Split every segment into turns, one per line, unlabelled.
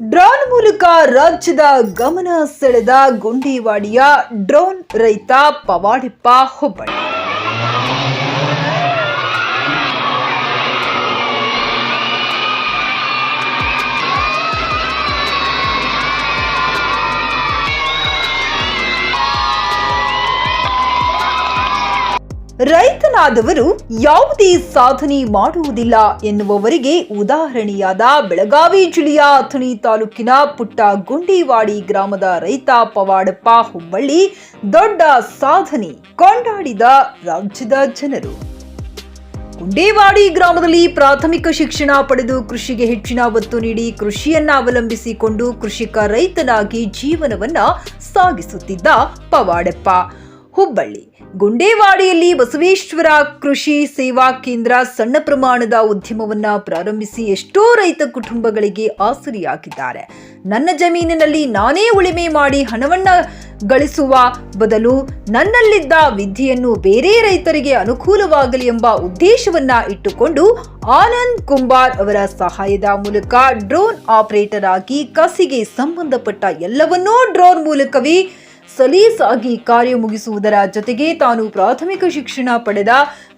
Drone ಮೂಲಕ ರಾಜ್ಯದ ಗಮನ ಸೆಳೆದ ಗುಂಡಿವಾಡಿಯ ಡ್ರೋನ್ ರೈತ ಪವಾಡಿಪ್ಪ ಹುಬ್ಬಳ್ಳಿ. ರೈತನಾದವರು ಯಾವುದೇ ಸಾಧನೆ ಮಾಡುವುದಿಲ್ಲ ಎನ್ನುವವರಿಗೆ ಉದಾಹರಣೆಯಾದ ಬೆಳಗಾವಿ ಜಿಲ್ಲೆಯ ಅಥಣಿ ತಾಲೂಕಿನ ಪುಟ್ಟ ಗುಂಡಿವಾಡಿ ಗ್ರಾಮದ ರೈತ ಪವಾಡಪ್ಪ ಹುಬ್ಬಳ್ಳಿ ದೊಡ್ಡ ಸಾಧನೆ ಕೊಂಡಾಡಿದ ರಾಜ್ಯದ ಜನರು. ಗುಂಡೇವಾಡಿ ಗ್ರಾಮದಲ್ಲಿ ಪ್ರಾಥಮಿಕ ಶಿಕ್ಷಣ ಪಡೆದು ಕೃಷಿಗೆ ಹೆಚ್ಚಿನ ಒತ್ತು ನೀಡಿ ಕೃಷಿಯನ್ನ ಅವಲಂಬಿಸಿಕೊಂಡು ಕೃಷಿಕ ರೈತನಾಗಿ ಜೀವನವನ್ನ ಸಾಗಿಸುತ್ತಿದ್ದ ಪವಾಡಪ್ಪ ಹುಬ್ಬಳ್ಳಿ. ಗುಂಡೇವಾಡಿಯಲ್ಲಿ ಬಸವೇಶ್ವರ ಕೃಷಿ ಸೇವಾ ಕೇಂದ್ರ ಸಣ್ಣ ಪ್ರಮಾಣದ ಉದ್ಯಮವನ್ನ ಪ್ರಾರಂಭಿಸಿ ಎಷ್ಟೋ ರೈತ ಕುಟುಂಬಗಳಿಗೆ ಆಸರಿಯಾಗಿದ್ದಾರೆ. ನನ್ನ ಜಮೀನಿನಲ್ಲಿ ನಾನೇ ಉಳಿಮೆ ಮಾಡಿ ಹಣವನ್ನ ಗಳಿಸುವ ಬದಲು ನನ್ನಲ್ಲಿದ್ದ ವಿದ್ಯೆಯನ್ನು ಬೇರೆ ರೈತರಿಗೆ ಅನುಕೂಲವಾಗಲಿ ಎಂಬ ಉದ್ದೇಶವನ್ನ ಇಟ್ಟುಕೊಂಡು ಆನಂದ್ ಕುಂಬಾರ್ ಅವರ ಸಹಾಯದ ಮೂಲಕ ಡ್ರೋನ್ ಆಪರೇಟರ್ ಆಗಿ ಕಸಿಗೆ ಸಂಬಂಧಪಟ್ಟ ಎಲ್ಲವನ್ನೂ ಡ್ರೋನ್ ಮೂಲಕವೇ ಸಲೀಸಾಗಿ ಕಾರ್ಯ ಮುಗಿಸುವುದರ ಜೊತೆಗೆ ತಾನು ಪ್ರಾಥಮಿಕ ಶಿಕ್ಷಣ ಪಡೆದ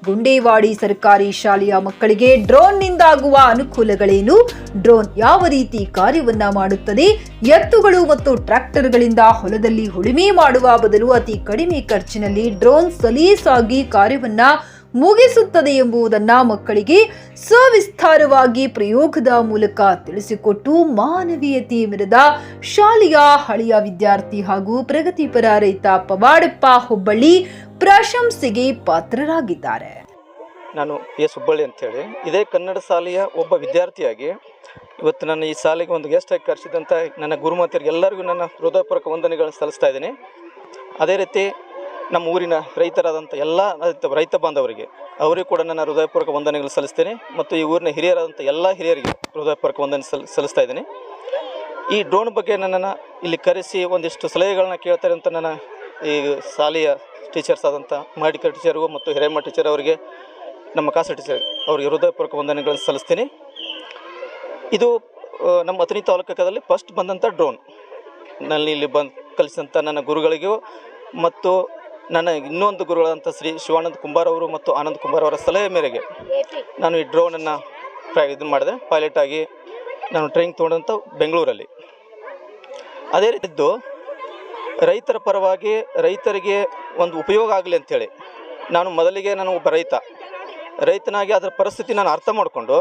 ಗುಂಡೇವಾಡಿ ಸರ್ಕಾರಿ ಶಾಲೆಯ ಮಕ್ಕಳಿಗೆ ಡ್ರೋನ್ನಿಂದಾಗುವ ಅನುಕೂಲಗಳೇನು? ಡ್ರೋನ್ ಯಾವ ರೀತಿ ಕಾರ್ಯವನ್ನ ಮಾಡುತ್ತದೆ? ಎತ್ತುಗಳು ಮತ್ತು ಟ್ರ್ಯಾಕ್ಟರ್ಗಳಿಂದ ಹೊಲದಲ್ಲಿ ಉಳುಮೆ ಮಾಡುವ ಬದಲು ಅತಿ ಕಡಿಮೆ ಖರ್ಚಿನಲ್ಲಿ ಡ್ರೋನ್ ಸಲೀಸಾಗಿ ಕಾರ್ಯವನ್ನ ಮುಗಿಸುತ್ತದೆ ಎಂಬುದನ್ನ ಮಕ್ಕಳಿಗೆ ಸವಿಸ್ತಾರವಾಗಿ ಪ್ರಯೋಗದ ಮೂಲಕ ತಿಳಿಸಿಕೊಟ್ಟು ಮಾನವೀಯತೆ ಮೆರೆದ ಶಾಲೆಯ ಹಳೆಯ ವಿದ್ಯಾರ್ಥಿ ಹಾಗೂ ಪ್ರಗತಿಪರ ರೈತ ಪವಾಡಪ್ಪ ಹುಬ್ಬಳ್ಳಿ ಪ್ರಶಂಸೆಗೆ ಪಾತ್ರರಾಗಿದ್ದಾರೆ.
ನಾನು ಎಸ್ ಹುಬ್ಬಳ್ಳಿ ಅಂತೇಳಿ. ಇದೇ ಕನ್ನಡ ಶಾಲೆಯ ಒಬ್ಬ ವಿದ್ಯಾರ್ಥಿಯಾಗಿ ಇವತ್ತು ನನ್ನ ಈ ಶಾಲೆಗೆ ಒಂದು ಗೆಸ್ಟ್ ಆಗಿ ಕರೆಸಿದಂಥ ನನ್ನ ಗುರುಮಾತೆಯರಿಗೆ ಎಲ್ಲರಿಗೂ ನನ್ನ ಹೃದಯಪೂರ್ವಕ ವಂದನೆಗಳನ್ನು ಸಲ್ಲಿಸ್ತಾ ಇದ್ದೀನಿ. ಅದೇ ರೀತಿ ನಮ್ಮ ಊರಿನ ರೈತರಾದಂಥ ಎಲ್ಲ ರೈತ ಬಾಂಧವರಿಗೆ ಅವರಿಗೂ ಕೂಡ ನನ್ನ ಹೃದಯಪೂರ್ವಕ ವಂದನೆಗಳು ಸಲ್ಲಿಸ್ತೇನೆ ಮತ್ತು ಈ ಊರಿನ ಹಿರಿಯರಾದಂಥ ಎಲ್ಲ ಹಿರಿಯರಿಗೆ ಹೃದಯಪೂರ್ವಕ ವಂದನೆ ಸಲ್ ಸಲ್ಲಿಸ್ತಾ ಇದ್ದೀನಿ. ಈ ಡ್ರೋನ್ ಬಗ್ಗೆ ನನ್ನನ್ನು ಇಲ್ಲಿ ಕರೆಸಿ ಒಂದಿಷ್ಟು ಸಲಹೆಗಳನ್ನ ಕೇಳ್ತಾರೆ ಅಂತ ನನ್ನ ಈ ಶಾಲೆಯ ಟೀಚರ್ಸ್ ಆದಂಥ ಮಾಡಿಕರ್ ಟೀಚರ್ಗೂ ಮತ್ತು ಹಿರೇಮ್ಮ ಟೀಚರ್ ಅವರಿಗೆ, ನಮ್ಮ ಕಾಸ ಟೀಚರ್ ಅವರಿಗೆ ಹೃದಯಪೂರ್ವಕ ವಂದನೆಗಳನ್ನು ಸಲ್ಲಿಸ್ತೀನಿ. ಇದು ನಮ್ಮ ಅತನಿ ತಾಲೂಕದಲ್ಲಿ ಫಸ್ಟ್ ಬಂದಂಥ ಡ್ರೋನ್ನಲ್ಲಿ ಇಲ್ಲಿ ಬಂದು ಕಲಿಸಿದಂಥ ನನ್ನ ಗುರುಗಳಿಗೂ ಮತ್ತು ನನ್ನ ಇನ್ನೊಂದು ಗುರುಗಳಾದಂತ ಶ್ರೀ ಶಿವಾನಂದ ಕುಂಬಾರ್ ಅವರು ಮತ್ತು ಆನಂದ್ ಕುಂಬಾರ್ ಅವರ ಸಲಹೆ ಮೇರೆಗೆ ನಾನು ಈ ಡ್ರೋನನ್ನು ಟ್ರೈ ಇದು ಮಾಡಿದೆ. ಪೈಲಟ್ ಆಗಿ ನಾನು ಟ್ರೈನಿಂಗ್ ತೊಗೊಂಡಂಥ ಬೆಂಗಳೂರಲ್ಲಿ. ಅದೇ ರೀತಿದ್ದು ರೈತರ ಪರವಾಗಿ ರೈತರಿಗೆ ಒಂದು ಉಪಯೋಗ ಆಗಲಿ ಅಂಥೇಳಿ ನಾನು ಮೊದಲಿಗೆ ನಾನು ಒಬ್ಬ ರೈತ. ರೈತನಾಗಿ ಅದರ ಪರಿಸ್ಥಿತಿ ನಾನು ಅರ್ಥ ಮಾಡಿಕೊಂಡು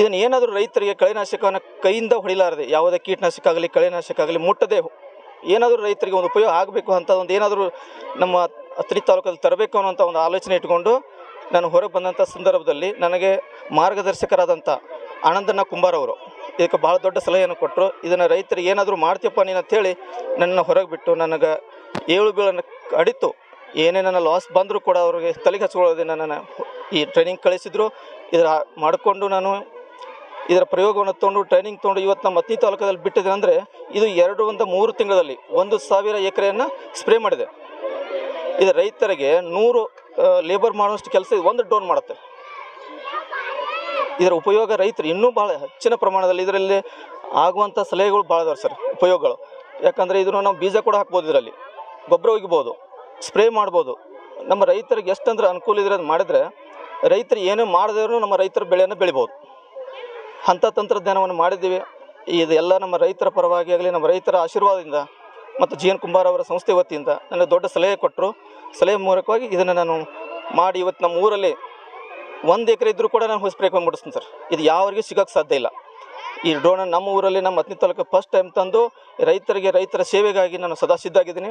ಇದನ್ನು ಏನಾದರೂ ರೈತರಿಗೆ ಕಳೆನಾಶಕವನ್ನು ಕೈಯಿಂದ ಹೊಡಿಲಾರದೆ ಯಾವುದೇ ಕೀಟನಾಶಕ ಆಗಲಿ, ಕಳೆನಾಶಕ ಆಗಲಿ ಮುಟ್ಟದೆ ಏನಾದರೂ ರೈತರಿಗೆ ಒಂದು ಉಪಯೋಗ ಆಗಬೇಕು ಅಂತ ಒಂದು ಏನಾದರೂ ನಮ್ಮ ಹತ್ತಿರ ತಾಲೂಕಲ್ಲಿ ತರಬೇಕು ಅನ್ನೋಂಥ ಒಂದು ಆಲೋಚನೆ ಇಟ್ಕೊಂಡು ನಾನು ಹೊರಗೆ ಬಂದಂಥ ಸಂದರ್ಭದಲ್ಲಿ ನನಗೆ ಮಾರ್ಗದರ್ಶಕರಾದಂಥ ಆನಂದಣ್ಣ ಕುಂಬಾರ್ ಅವರು, ಇದಕ್ಕೆ ಭಾಳ ದೊಡ್ಡ ಸಲಹೆಯನ್ನು ಕೊಟ್ಟರು ಇದನ್ನು ರೈತರಿಗೆ ಏನಾದರೂ ಮಾಡ್ತೀಯಪ್ಪ ನೀನು ಅಂತೇಳಿ ನನ್ನ ಹೊರಗೆ ಬಿಟ್ಟು ನನಗೆ ಏಳು ಬೀಳನ್ನು ಅಡಿತು ಏನೇ ನನ್ನ ಲಾಸ್ ಬಂದರೂ ಕೂಡ ಅವ್ರಿಗೆ ತಲೆಗೆ ಹಚ್ಕೊಳ್ಳೋದೇ ನನ್ನ ಈ ಟ್ರೈನಿಂಗ್ ಕಳಿಸಿದ್ರು. ಇದರ ಮಾಡಿಕೊಂಡು ನಾನು ಇದರ ಪ್ರಯೋಗವನ್ನು ತೊಗೊಂಡು ಟ್ರೈನಿಂಗ್ ತೊಗೊಂಡು ಇವತ್ತು ನಮ್ಮ ಅತ್ನಿ ತಾಲೂಕದಲ್ಲಿ ಬಿಟ್ಟಿದೆ ಅಂದರೆ ಇದು ಎರಡು ಒಂದು ಮೂರು ತಿಂಗಳಲ್ಲಿ ಒಂದು ಸಾವಿರ ಎಕರೆಯನ್ನು ಸ್ಪ್ರೇ ಮಾಡಿದೆ. ಇದು ರೈತರಿಗೆ ನೂರು ಲೇಬರ್ ಮಾಡುವಷ್ಟು ಕೆಲಸ ಒಂದು ಡೋನ್ ಮಾಡುತ್ತೆ. ಇದರ ಉಪಯೋಗ ರೈತರು ಇನ್ನೂ ಭಾಳ ಹೆಚ್ಚಿನ ಪ್ರಮಾಣದಲ್ಲಿ ಇದರಲ್ಲಿ ಆಗುವಂಥ ಸಲಹೆಗಳು ಭಾಳ ಇದಾವೆ ಸರ್, ಉಪಯೋಗಗಳು. ಯಾಕಂದರೆ ಇದನ್ನು ನಾವು ಬೀಜ ಕೂಡ ಹಾಕ್ಬೋದು ಇದರಲ್ಲಿ. ಗೊಬ್ಬರ ಒಗಿಬೋದು ಸ್ಪ್ರೇ ಮಾಡ್ಬೋದು. ನಮ್ಮ ರೈತರಿಗೆ ಎಷ್ಟಂದ್ರೆ ಅನುಕೂಲ ಇದ್ರೆ ಅದು ಮಾಡಿದರೆ ರೈತರು ಏನೂ ಮಾಡಿದ್ರು ನಮ್ಮ ರೈತರ ಬೆಳೆಯನ್ನು ಬೆಳಿಬೋದು. ಅಂಥ ತಂತ್ರಜ್ಞಾನವನ್ನು ಮಾಡಿದ್ದೀವಿ. ಇದೆಲ್ಲ ನಮ್ಮ ರೈತರ ಪರವಾಗಿ ಆಗಲಿ, ನಮ್ಮ ರೈತರ ಆಶೀರ್ವಾದದಿಂದ ಮತ್ತು ಜಿ ಎನ್ ಅವರ ಸಂಸ್ಥೆ ವತಿಯಿಂದ ನನಗೆ ದೊಡ್ಡ ಸಲಹೆ ಕೊಟ್ಟರು. ಸಲಹೆ ಮೂಲಕವಾಗಿ ಇದನ್ನು ನಾನು ಮಾಡಿ ಇವತ್ತು ನಮ್ಮ ಊರಲ್ಲಿ ಒಂದು ಎಕರೆ ಇದ್ದರೂ ಕೂಡ ನಾನು ಹೊಸ ಪ್ರಯೋಗ ಮಾಡಿಸ್ತೀನಿ ಸರ್. ಇದು ಯಾವರಿಗೂ ಸಿಗೋಕ್ಕೆ ಸಾಧ್ಯ ಇಲ್ಲ. ಈ ಡ್ರೋನ್ ನಮ್ಮ ಊರಲ್ಲಿ ನಮ್ಮ ಹತ್ತನೇ ತಾಲೂಕು ಫಸ್ಟ್ ಟೈಮ್ ತಂದು ರೈತರಿಗೆ ರೈತರ ಸೇವೆಗಾಗಿ ನಾನು ಸದಾ ಸಿದ್ಧಾಗಿದ್ದೀನಿ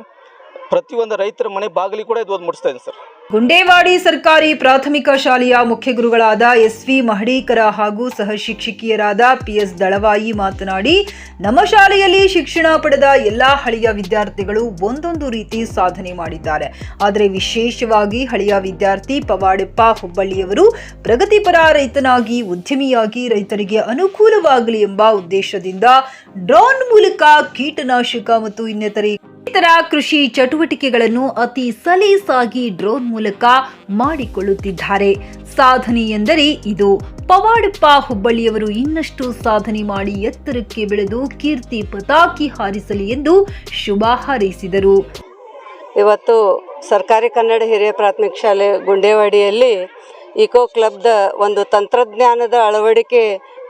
ಪ್ರತಿಯೊಂದು ರೈತರ ಮನೆ ಬಾಗಿಲಿಗೆ ಕೂಡ ಇದು ಮುಡಿಸ್ತಾ ಇದೆ ಸರ್.
ಗುಂಡೇವಾಡಿ ಸರ್ಕಾರಿ ಪ್ರಾಥಮಿಕ ಶಾಲೆಯ ಮುಖ್ಯ ಗುರುಗಳಾದ ಎಸ್ ವಿ ಮಹಡೀಕರ ಹಾಗೂ ಸಹ ಶಿಕ್ಷಕಿಯರಾದ ಪಿ ಎಸ್ ದಳವಾಯಿ ಮಾತನಾಡಿ, ನಮ್ಮ ಶಾಲೆಯಲ್ಲಿ ಶಿಕ್ಷಣ ಪಡೆದ ಎಲ್ಲಾ ಹಳೆಯ ವಿದ್ಯಾರ್ಥಿಗಳು ಒಂದೊಂದು ರೀತಿ ಸಾಧನೆ ಮಾಡಿದ್ದಾರೆ. ಆದರೆ ವಿಶೇಷವಾಗಿ ಹಳೆಯ ವಿದ್ಯಾರ್ಥಿ ಪವಾಡೆಪ್ಪ ಹುಬ್ಬಳ್ಳಿಯವರು ಪ್ರಗತಿಪರ ರೈತನಾಗಿ, ಉದ್ಯಮಿಯಾಗಿ ರೈತರಿಗೆ ಅನುಕೂಲವಾಗಲಿ ಎಂಬ ಉದ್ದೇಶದಿಂದ ಡ್ರೋನ್ ಮೂಲಕ ಕೀಟನಾಶಕ ಮತ್ತು ಇನ್ನಿತರೆ ಇತರ ಕೃಷಿ ಚಟುವಟಿಕೆಗಳನ್ನು ಅತಿ ಸಲೀಸಾಗಿ ಡ್ರೋನ್ ಮೂಲಕ ಮಾಡಿಕೊಳ್ಳುತ್ತಿದ್ದಾರೆ. ಸಾಧನೆ ಎಂದರೆ ಇದು. ಪವಾಡಪ್ಪ ಹುಬ್ಬಳ್ಳಿಯವರು ಇನ್ನಷ್ಟು ಸಾಧನೆ ಮಾಡಿ ಎತ್ತರಕ್ಕೆ ಬೆಳೆದು ಕೀರ್ತಿ ಪತಾಕಿ ಹಾರಿಸಲಿ ಎಂದು ಶುಭ ಹಾರೈಸಿದರು.
ಇವತ್ತು ಸರ್ಕಾರಿ ಕನ್ನಡ ಹಿರಿಯ ಪ್ರಾಥಮಿಕ ಶಾಲೆ ಗುಂಡೇವಾಡಿಯಲ್ಲಿ ಇಕೋ ಕ್ಲಬ್ದ ಒಂದು ತಂತ್ರಜ್ಞಾನದ ಅಳವಡಿಕೆ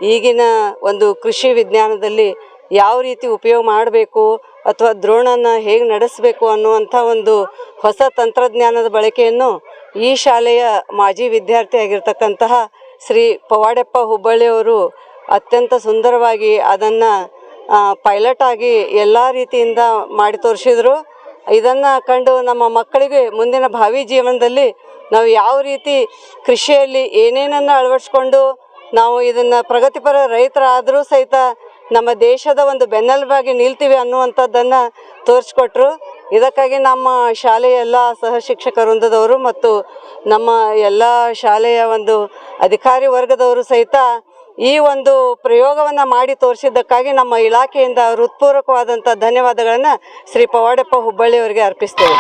ಈಗಿನ ಒಂದು ಕೃಷಿ ವಿಜ್ಞಾನದಲ್ಲಿ ಯಾವ ರೀತಿ ಉಪಯೋಗ ಮಾಡಬೇಕು ಅಥವಾ ದ್ರೋಣನ ಹೇಗೆ ನಡೆಸಬೇಕು ಅನ್ನುವಂಥ ಒಂದು ಹೊಸ ತಂತ್ರಜ್ಞಾನದ ಬಳಕೆಯನ್ನು ಈ ಶಾಲೆಯ ಮಾಜಿ ವಿದ್ಯಾರ್ಥಿ ಆಗಿರ್ತಕ್ಕಂತಹ ಶ್ರೀ ಪವಾಡೆಪ್ಪ ಹುಬ್ಬಳ್ಳಿಯವರು ಅತ್ಯಂತ ಸುಂದರವಾಗಿ ಅದನ್ನು ಪೈಲಟ್ ಆಗಿ ಎಲ್ಲ ರೀತಿಯಿಂದ ಮಾಡಿ ತೋರಿಸಿದ್ರು. ಇದನ್ನು ಕಂಡು ನಮ್ಮ ಮಕ್ಕಳಿಗೆ ಮುಂದಿನ ಭಾವಿ ಜೀವನದಲ್ಲಿ ನಾವು ಯಾವ ರೀತಿ ಕೃಷಿಯಲ್ಲಿ ಏನೇನನ್ನು ಅಳವಡಿಸ್ಕೊಂಡು ನಾವು ಇದನ್ನು ಪ್ರಗತಿಪರ ರೈತರಾದರೂ ಸಹಿತ ನಮ್ಮ ದೇಶದ ಒಂದು ಬೆನ್ನೆಲುಬಾಗಿ ನಿಲ್ತೀವಿ ಅನ್ನುವಂಥದ್ದನ್ನು ತೋರಿಸ್ಕೊಟ್ರು. ಇದಕ್ಕಾಗಿ ನಮ್ಮ ಶಾಲೆಯ ಎಲ್ಲ ಸಹ ಶಿಕ್ಷಕ ವೃಂದದವರು ಮತ್ತು ನಮ್ಮ ಎಲ್ಲ ಶಾಲೆಯ ಒಂದು ಅಧಿಕಾರಿ ವರ್ಗದವರು ಸಹಿತ ಈ ಒಂದು ಪ್ರಯೋಗವನ್ನು ಮಾಡಿ ತೋರಿಸಿದ್ದಕ್ಕಾಗಿ ನಮ್ಮ ಇಲಾಖೆಯಿಂದ ಹೃತ್ಪೂರ್ವಕವಾದಂಥ ಧನ್ಯವಾದಗಳನ್ನು ಶ್ರೀ ಪವಾಡಪ್ಪ ಹುಬ್ಬಳ್ಳಿಯವರಿಗೆ ಅರ್ಪಿಸ್ತೇವೆ.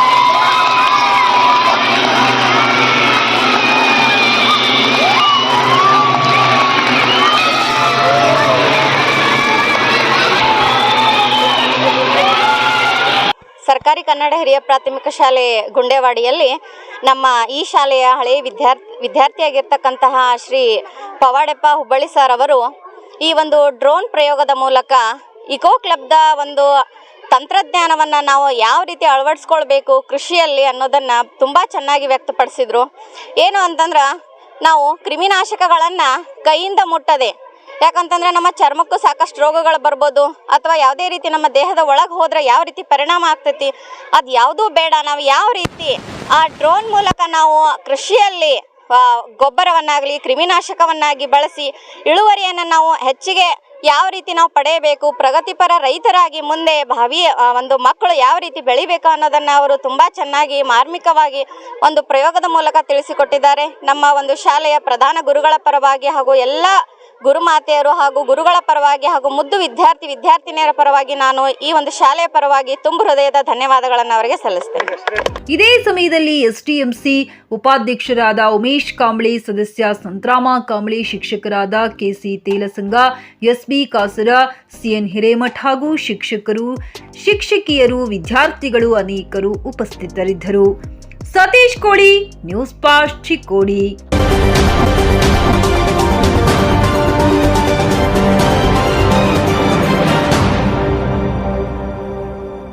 ಸರ್ಕಾರಿ ಕನ್ನಡ ಹಿರಿಯ ಪ್ರಾಥಮಿಕ ಶಾಲೆ ಗುಂಡೇವಾಡಿಯಲ್ಲಿ ನಮ್ಮ ಈ ಶಾಲೆಯ ಹಳೆಯ ವಿದ್ಯಾರ್ಥಿ, ವಿದ್ಯಾರ್ಥಿಯಾಗಿರ್ತಕ್ಕಂತಹ ಶ್ರೀ ಪವಾಡೆಪ್ಪ ಹುಬ್ಬಳ್ಳಿ ಸರ್ ಅವರು ಈ ಒಂದು ಡ್ರೋನ್ ಪ್ರಯೋಗದ ಮೂಲಕ ಇಕೋ ಕ್ಲಬ್ದ ಒಂದು ತಂತ್ರಜ್ಞಾನವನ್ನು ನಾವು ಯಾವ ರೀತಿ ಅಳವಡಿಸ್ಕೊಳ್ಬೇಕು ಕೃಷಿಯಲ್ಲಿ ಅನ್ನೋದನ್ನು ತುಂಬ ಚೆನ್ನಾಗಿ ವ್ಯಕ್ತಪಡಿಸಿದರು. ಏನು ಅಂತಂದ್ರೆ ನಾವು ಕ್ರಿಮಿನಾಶಕಗಳನ್ನು ಕೈಯಿಂದ ಮುಟ್ಟದೆ ಯಾಕಂತಂದ್ರೆ ನಮ್ಮ ಚರ್ಮಕ್ಕೂ ಸಾಕಷ್ಟು ರೋಗಗಳು ಬರ್ಬೋದು ಅಥವಾ ಯಾವುದೇ ರೀತಿ ನಮ್ಮ ದೇಹದ ಒಳಗೆ ಹೋದ್ರೆ ಯಾವ ರೀತಿ ಪರಿಣಾಮ ಆಗ್ತೈತಿ, ಅದು ಯಾವುದೂ ಬೇಡ. ನಾವು ಯಾವ ರೀತಿ ಆ ಡ್ರೋನ್ ಮೂಲಕ ನಾವು ಕೃಷಿಯಲ್ಲಿ ಗೊಬ್ಬರವನ್ನಾಗಲಿ, ಕ್ರಿಮಿನಾಶಕವನ್ನಾಗಿ ಬಳಸಿ ಇಳುವರಿಯನ್ನು ನಾವು ಹೆಚ್ಚಿಗೆ ಯಾವ ರೀತಿ ನಾವು ಪಡೆಯಬೇಕು, ಪ್ರಗತಿಪರ ರೈತರಾಗಿ ಮುಂದೆ ಭಾವಿ ಒಂದು ಮಕ್ಕಳು ಯಾವ ರೀತಿ ಬೆಳಿಬೇಕು ಅನ್ನೋದನ್ನು ಅವರು ತುಂಬ ಚೆನ್ನಾಗಿ, ಮಾರ್ಮಿಕವಾಗಿ ಒಂದು ಪ್ರಯೋಗದ ಮೂಲಕ ತಿಳಿಸಿಕೊಟ್ಟಿದ್ದಾರೆ. ನಮ್ಮ ಒಂದು ಶಾಲೆಯ ಪ್ರಧಾನ ಗುರುಗಳ ಪರವಾಗಿ ಹಾಗೂ ಎಲ್ಲ ಗುರುಮಾತೆಯರು ಹಾಗೂ ಗುರುಗಳ ಪರವಾಗಿ ಹಾಗೂ ಮುದ್ದು ವಿದ್ಯಾರ್ಥಿ ವಿದ್ಯಾರ್ಥಿನಿಯರ ಪರವಾಗಿ ನಾನು ಈ ಒಂದು ಶಾಲೆಯ ಪರವಾಗಿ ತುಂಬ ಹೃದಯದ ಧನ್ಯವಾದಗಳನ್ನು ಅವರಿಗೆ ಸಲ್ಲಿಸ್ತೇನೆ.
ಇದೇ ಸಮಯದಲ್ಲಿ ಎಸ್ಟಿಎಂಸಿ ಉಪಾಧ್ಯಕ್ಷರಾದ ಉಮೇಶ್ ಕಾಂಬಳಿ, ಸದಸ್ಯ ಸಂತ್ರಾಮ ಕಾಂಬಳಿ, ಶಿಕ್ಷಕರಾದ ಕೆಸಿ ತೇಲಸಂಗ, ಎಸ್ಬಿ ಕಾಸರ, ಸಿಎನ್ ಹಿರೇಮಠ್ ಹಾಗೂ ಶಿಕ್ಷಕರು, ಶಿಕ್ಷಕಿಯರು, ವಿದ್ಯಾರ್ಥಿಗಳು ಅನೇಕರು ಉಪಸ್ಥಿತರಿದ್ದರು. Satish Kodi, news fast Chikkodi.